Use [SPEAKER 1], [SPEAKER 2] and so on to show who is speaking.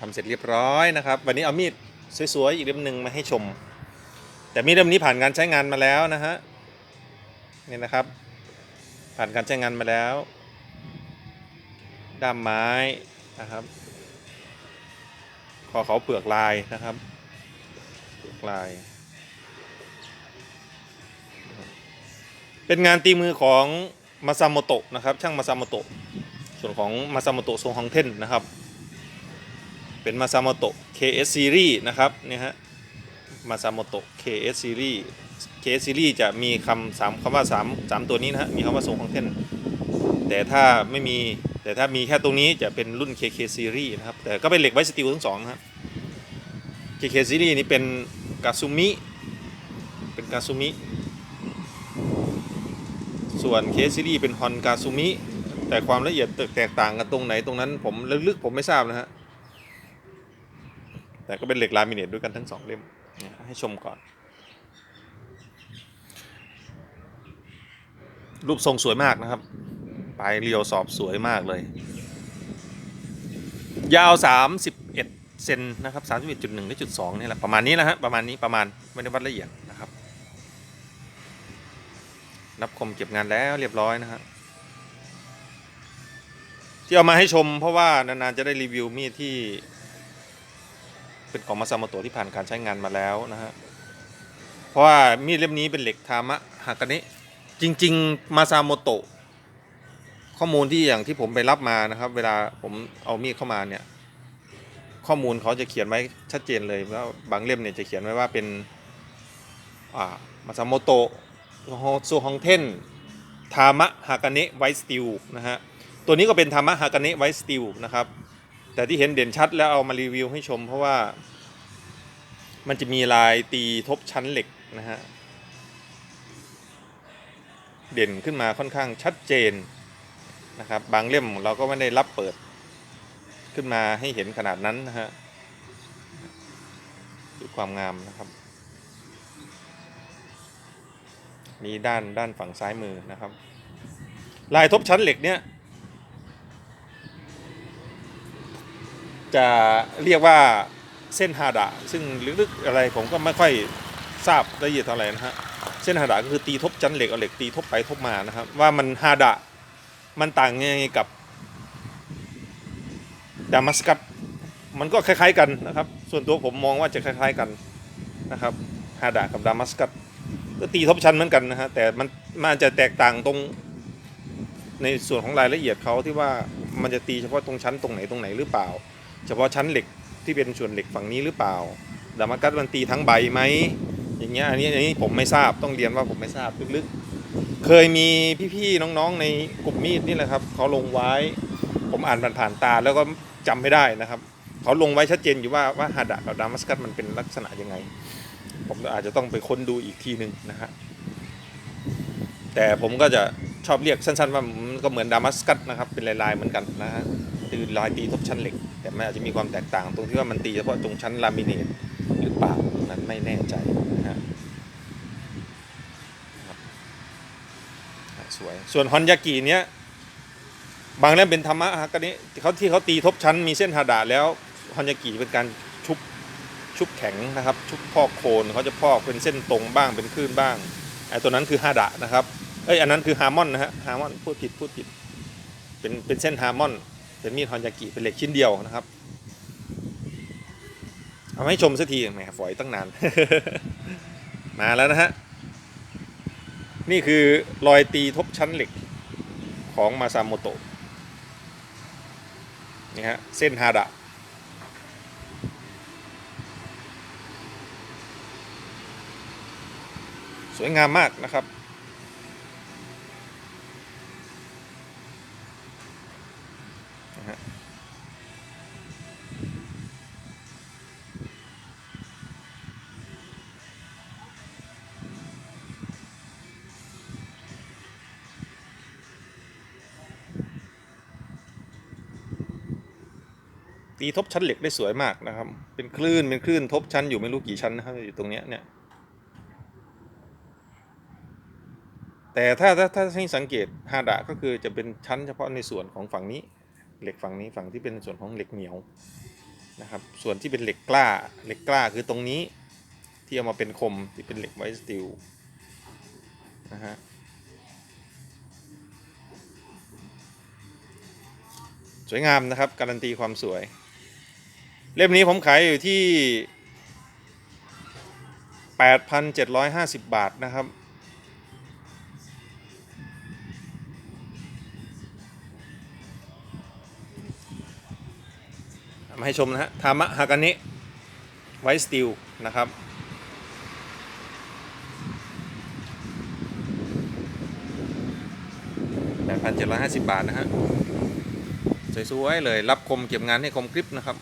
[SPEAKER 1] ทำเสร็จเรียบร้อยนะครับ วันนี้เอามีดสวยๆอีกเล่มหนึ่งมาให้ชม แต่มีดเล่มนี้ผ่านการใช้งานมาแล้วนะฮะนี่นะครับ ผ่านการใช้งานมาแล้ว ด้ามไม้นะครับคอเขาเปลือกลายนะครับเปลือกลาย เป็นงานตีมือของมาซาโมโตะนะครับ ช่างมาซาโมโตะส่วนของมาซาโมโตะทรงฮองเทนนะครับ เป็นมาซาโมโตะ KS Series นะครับเนี่ยฮะมาซาโมโตะ KS Series KS Series จะมีคำสามคำว่าสามสามตัวนี้นะฮะมีคำว่าทรงฮองเทนแต่ถ้าไม่มีแต่ถ้ามีแค่ตรงนี้จะเป็นรุ่น KK Series นะครับ แต่ก็เป็นเหล็กไวสตีลทั้งสองนะครับ KK Series นี้เป็นกาซูมิเป็นกาซูมิส่วนเคสซีรีเป็นฮอนกาซูมิแต่ความละเอียดแตกต่างกันตรงไหนตรงนั้นผมลึกๆผมไม่ทราบนะฮะ แต่ก็เป็นเหล็กลามิเนตด้วยกันทั้งสองเล่มให้ชมก่อน รูปทรงสวยมากนะครับ ปลายเรียวสอบสวยมากเลย ยาว 31เซนนะครับ31.1หรือจุด2นี่แหละประมาณนี้นะฮะประมาณนี้ประมาณไม่ได้วัดละเอียดนะครับ รับคมเก็บงานแล้วเรียบร้อยนะฮะที่เอามาให้ชมเพราะว่านานๆจะได้รีวิวมีดที่ เป็นของมาซาโมโตะที่ผ่านการใช้งานมาแล้วนะฮะเพราะว่ามีดเล่มนี้เป็นเหล็กทามะฮากาเนะจริง ๆ มาซาโมโตะข้อมูลที่อย่างที่ผมไปรับมานะครับ เวลาผมเอามีดเข้ามาเนี่ย ข้อมูลเขาจะเขียนไว้ชัดเจนเลยว่าบางเล่มเนี่ยจะเขียนไว้ว่าเป็นอ่ามาซาโมโตะโซฮองเทนทามะฮากาเนะไวสติลนะฮะตัวนี้ก็เป็นทามะฮากาเนะไวสติลนะครับ แต่ที่เห็นเด่นชัดแล้วเอามารีวิวให้ชม เพราะว่า มันจะมีลายตีทบชั้นเหล็กนะฮะ เด่นขึ้นมาค่อนข้างชัดเจนนะครับ บางเล่มเราก็ไม่ได้รับเปิดขึ้นมาให้เห็นขนาดนั้นนะฮะดูความงามนะครับ นี่ด้านด้านฝั่งซ้ายมือนะครับ ลายทบชั้นเหล็กเนี่ย จะเรียกว่าเส้นฮาดะซึ่งลึกๆอะไรผมก็ไม่ค่อยทราบละเอียดเท่าไหร่นะฮะเส้นฮาดะก็คือตีทบชั้นเหล็กเอาเหล็กตีทบไปทบมานะครับว่ามันฮาดะมันต่างยังไงกับดามัสกัสมันก็คล้ายๆกันนะครับ ส่วนตัวผมมองว่าจะคล้าย ๆกันนะครับฮาดะกับดามัสกัสก็ตีทบชั้นเหมือนกันนะฮะแต่มันมันจะแตกต่างตรงในส่วนของรายละเอียดเขาที่ว่ามันจะตีเฉพาะตรงชั้นตรงไหนตรงไหนหรือเปล่า เฉพาะชั้นเหล็กที่เป็นส่วนเหล็กฝั่งนี้หรือเปล่าดามากัสมันตีทั้งใบไหมอย่างเงี้ยอันนี้อันนี้ผมไม่ทราบต้องเรียนว่าผมไม่ทราบลึกๆเคยมีพี่ๆน้องๆในกลุ่มมีดนี่แหละครับเขาลงไว้ ผมอ่านผ่านๆตาแล้วก็จำไม่ได้นะครับเขาลงไว้ชัดเจนอยู่ว่าว่าฮาดะกับดามัสกัสมันเป็นลักษณะยังไง ผมอาจจะต้องไปค้นดูอีกทีหนึ่งนะฮะแต่ผมก็จะชอบเรียกสั้นๆว่ามันก็เหมือนดามัสกัสนะครับเป็นลายๆเหมือนกันนะฮะ คือลายตีทบชั้นเหล็ก แต่มันอาจจะมีความแตกต่างตรงที่ว่ามันตีเฉพาะตรงชั้นลามิเนตหรือเปล่านั้นไม่แน่ใจนะฮะสวยส่วนฮอนยากิเนี้ยบางเล่มเป็นธรรมะฮะก็นี้เขาที่เขาตีทบชั้นมีเส้นฮาดะแล้วฮอนยากิเป็นการชุบชุบแข็งนะครับ ชุบพอกโคนเขาจะพอกเป็นเส้นตรงบ้างเป็นคลื่นบ้างไอ้ตัวนั้นคือฮาดะนะครับเอ้ยอันนั้นคือฮาร์มอนนะฮะฮาร์มอนพูดผิดพูดผิดเป็นเป็นเส้นฮาร์มอน เป็นมีดฮอนยากิเป็นเหล็กชิ้นเดียวนะครับ เอาให้ชมสักทีแหมฝอยตั้งนาน มาแล้วนะฮะ นี่คือรอยตีทบชั้นเหล็กของมาซาโมโตะนี่ฮะ เส้นฮาดะสวยงามมากนะครับ ตีทบชั้นเหล็กได้สวยมากนะครับ เป็นคลื่นเป็นคลื่นทบชั้นอยู่ไม่รู้กี่ชั้นนะครับอยู่ตรงเนี้ยเนี่ย แต่ถ้าถ้าถ้าให้สังเกตฮาดะก็คือจะเป็นชั้นเฉพาะในส่วนของฝั่งนี้ เหล็กฝั่งนี้ฝั่งที่เป็นส่วนของเหล็กเหนียวนะครับ ส่วนที่เป็นเหล็กกล้า เหล็กกล้าคือตรงนี้ที่เอามาเป็นคมที่เป็นเหล็กไวสตีลนะฮะสวยงามนะครับ การันตีความสวย เล่มนี้ผมขายอยู่ที่ 8,750 บาทนะครับ มาให้ชมนะฮะทามะฮากานิไวสตีลนะครับ8,750บาทนะฮะ สวยๆเลย รับคมเก็บงานให้คมกริบนะครับ